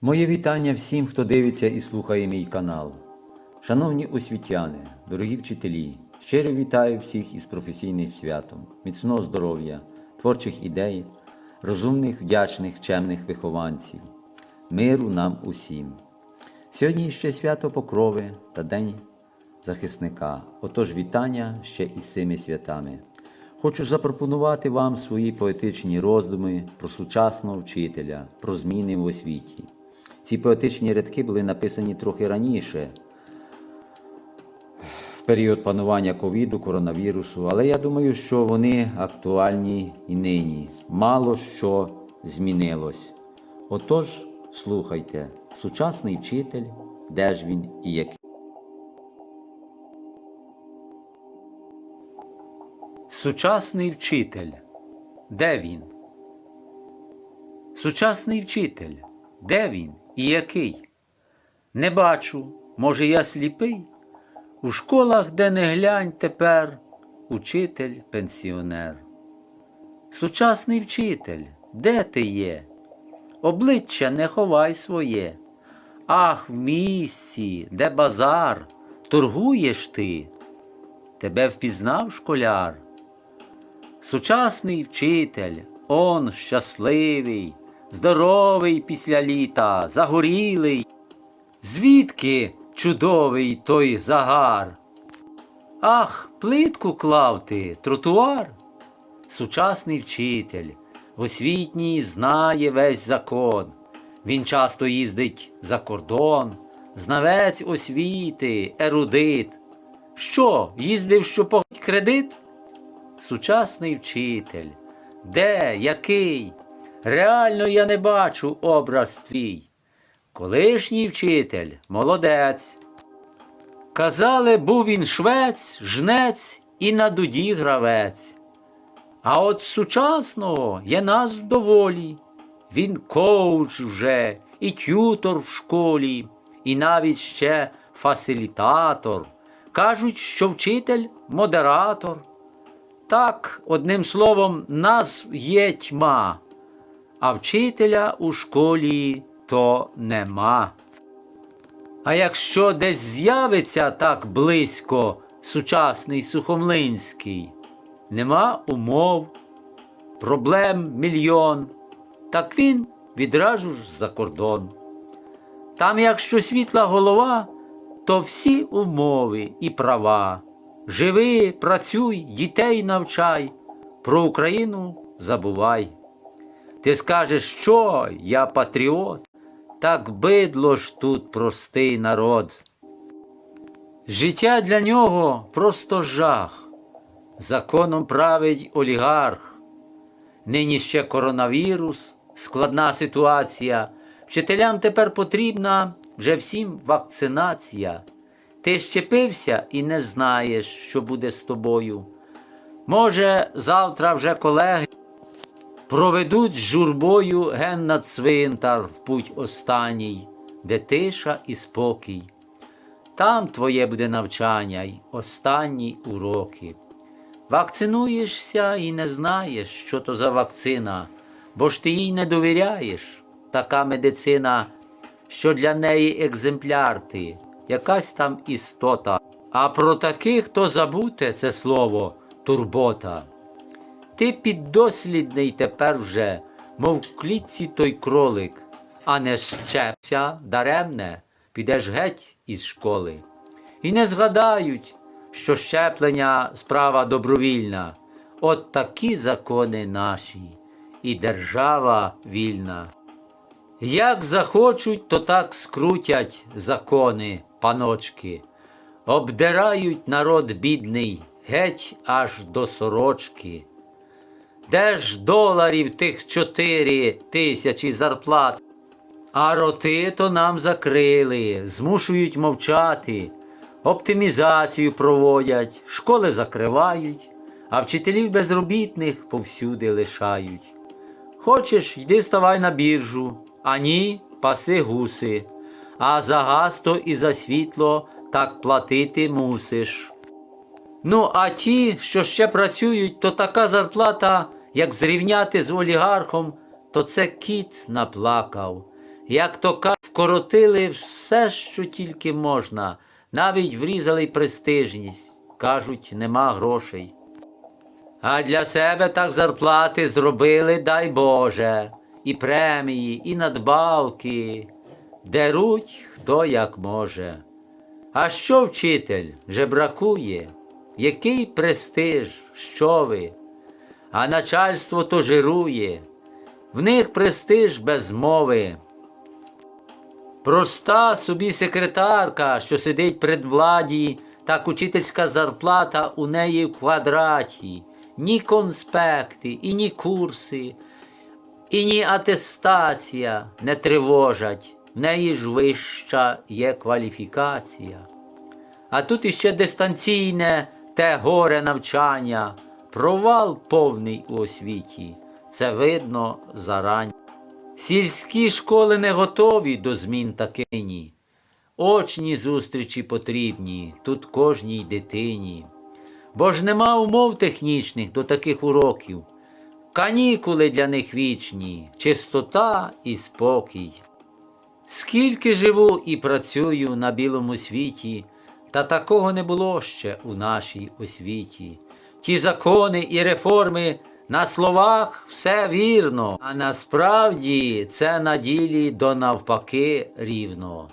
Моє вітання всім, хто дивиться і слухає мій канал. Шановні освітяни, дорогі вчителі, щиро вітаю всіх із професійним святом, міцного здоров'я, творчих ідей, розумних, вдячних, чемних вихованців, миру нам усім. Сьогодні ще свято Покрови та День захисника. Отож, вітання ще із цими святами. Хочу запропонувати вам свої поетичні роздуми про сучасного вчителя, про зміни в освіті. Ці поетичні рядки були написані трохи раніше, в період панування ковіду, коронавірусу, але я думаю, що вони актуальні і нині. Мало що змінилось. Отож, слухайте, сучасний вчитель, де ж він і який. Сучасний вчитель. Де він? Сучасний вчитель. Де він і який? Не бачу, може, я сліпий? У школах, де не глянь тепер, учитель пенсіонер. Сучасний вчитель, де ти є? Обличчя не ховай своє. Ах, в місці, де базар, торгуєш ти. Тебе впізнав школяр. Сучасний вчитель, он щасливий, здоровий після літа, загорілий. Звідки чудовий той загар? Ах, плитку клав ти, тротуар. Сучасний вчитель, освітній знає весь закон. Він часто їздить за кордон, знавець освіти, ерудит. Що, їздив, що погать кредит? Сучасний вчитель. Де, який? Реально я не бачу образ твій. Колишній вчитель молодець. Казали, був він швець, жнець і на дуді гравець. А от сучасного є нас доволі. Він коуч вже, і тютор в школі, і навіть ще фасилітатор. Кажуть, що вчитель модератор. Так, одним словом, нас є тьма, а вчителя у школі то нема. А якщо десь з'явиться так близько сучасний Сухомлинський, нема умов, проблем мільйон, так він відразу ж за кордон. Там, якщо світла голова, то всі умови і права. Живи, працюй, дітей навчай, про Україну забувай. Ти скажеш, що я патріот, так бидло ж тут простий народ. Життя для нього просто жах, законом править олігарх. Нині ще коронавірус, складна ситуація. Вчителям тепер потрібна вже всім вакцинація. Ти щепився і не знаєш, що буде з тобою. Може, завтра вже колеги проведуть з журбою ген на цвинтар в путь останній, де тиша і спокій. Там твоє буде навчання й останні уроки. Вакцинуєшся і не знаєш, що то за вакцина, бо ж ти їй не довіряєш. Така медицина, що для неї екземпляр ти, якась там істота. А про таких то забуте це слово турбота. Ти піддослідний тепер вже, мов в клітці той кролик, а не щепся даремне, підеш геть із школи. І не згадають, що щеплення справа добровільна. От такі закони наші, і держава вільна. Як захочуть, то так скрутять закони, паночки, обдирають народ бідний геть аж до сорочки. Де ж доларів тих чотири тисячі зарплат? А роти то нам закрили, змушують мовчати, оптимізацію проводять, школи закривають, а вчителів безробітних повсюди лишають. Хочеш, йди ставай на біржу, а ні, паси гуси, а за газ то і за світло так платити мусиш. Ну, а ті, що ще працюють, то така зарплата, як зрівняти з олігархом, то це кіт наплакав. як то кажуть, вкоротили все, що тільки можна, навіть врізали престижність. Кажуть, нема грошей. А для себе так зарплати зробили, дай Боже, і премії, і надбавки. Деруть хто як може. А що вчитель же бракує? Який престиж, що ви? А начальство то жирує, в них престиж без мови. Проста собі секретарка, що сидить при владі, так учительська зарплата у неї в квадраті, ні конспекти, і ні курси, і ні атестація не тривожать, в неї ж вища є кваліфікація. А тут іще дистанційне те горе навчання, провал повний у освіті. Це видно зарані. Сільські школи не готові до змін такині. Очні зустрічі потрібні тут кожній дитині. Бо ж нема умов технічних до таких уроків. Канікули для них вічні, чистота і спокій. Скільки живу і працюю на білому світі, та такого не було ще у нашій освіті. Ті закони і реформи на словах все вірно, а насправді це на ділі до навпаки рівно.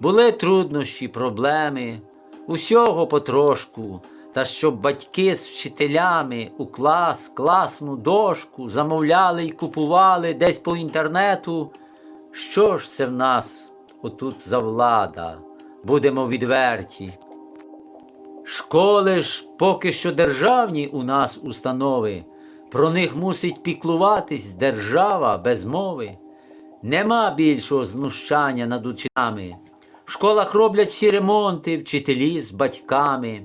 Були труднощі, проблеми, усього потрошку, та щоб батьки з вчителями у клас, класну дошку замовляли й купували десь по інтернету. Що ж це в нас отут за влада? Будемо відверті. Школи ж поки що державні у нас установи, про них мусить піклуватись держава без мови. Нема більшого знущання над учнями. В школах роблять всі ремонти, вчителі з батьками.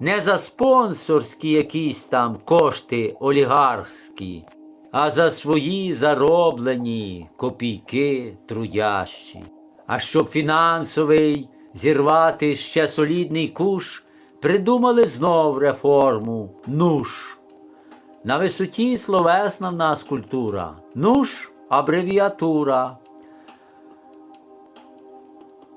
Не за спонсорські якісь там кошти олігархські, а за свої зароблені копійки трудящі. А щоб фінансовий зірвати ще солідний куш, придумали знов реформу нуж. На висоті словесна в нас культура. Нуж абревіатура.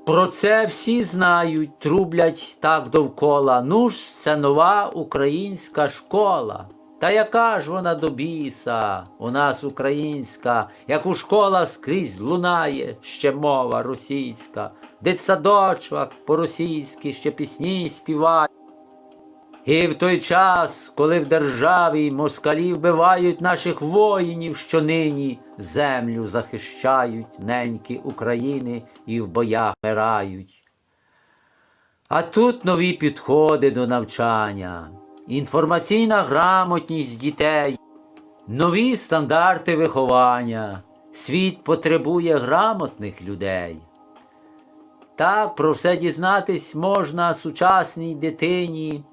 Про це всі знають, трублять так довкола. Ну ж, це нова українська школа. Та яка ж вона до біса, у нас українська, як у школах скрізь лунає ще мова російська, дитсадочок по-російськи ще пісні співають. І в той час, коли в державі москалі вбивають наших воїнів, що нині землю захищають, неньки України і в боях вмирають. А тут нові підходи до навчання, інформаційна грамотність дітей, нові стандарти виховання. Світ потребує грамотних людей. Так про все дізнатись можна сучасній дитині.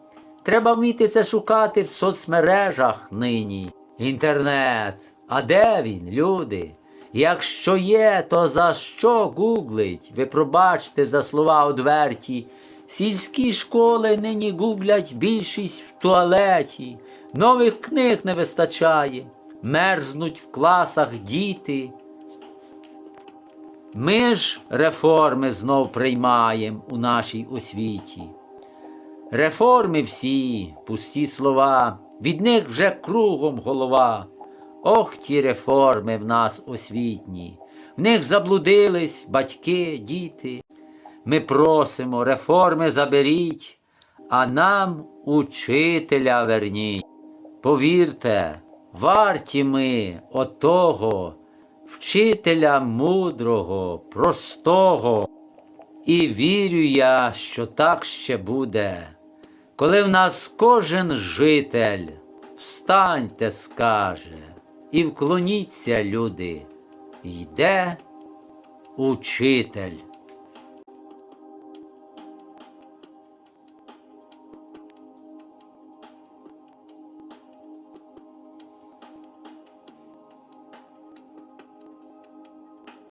Треба вміти це шукати в соцмережах нині. Інтернет. А де він, люди? Якщо є, то за що гуглить? Ви пробачте за слова одверті. Сільські школи нині гуглять більшість в туалеті. Нових книг не вистачає. Мерзнуть в класах діти. Ми ж реформи знов приймаємо у нашій освіті. Реформи всі, пусті слова, від них вже кругом голова. Ох, ті реформи в нас освітні, в них заблудились батьки, діти. Ми просимо, реформи заберіть, а нам учителя верніть. Повірте, варті ми отого, вчителя мудрого, простого. І вірю я, що так ще буде, коли в нас кожен житель встаньте, скаже, і вклоніться, люди, йде учитель.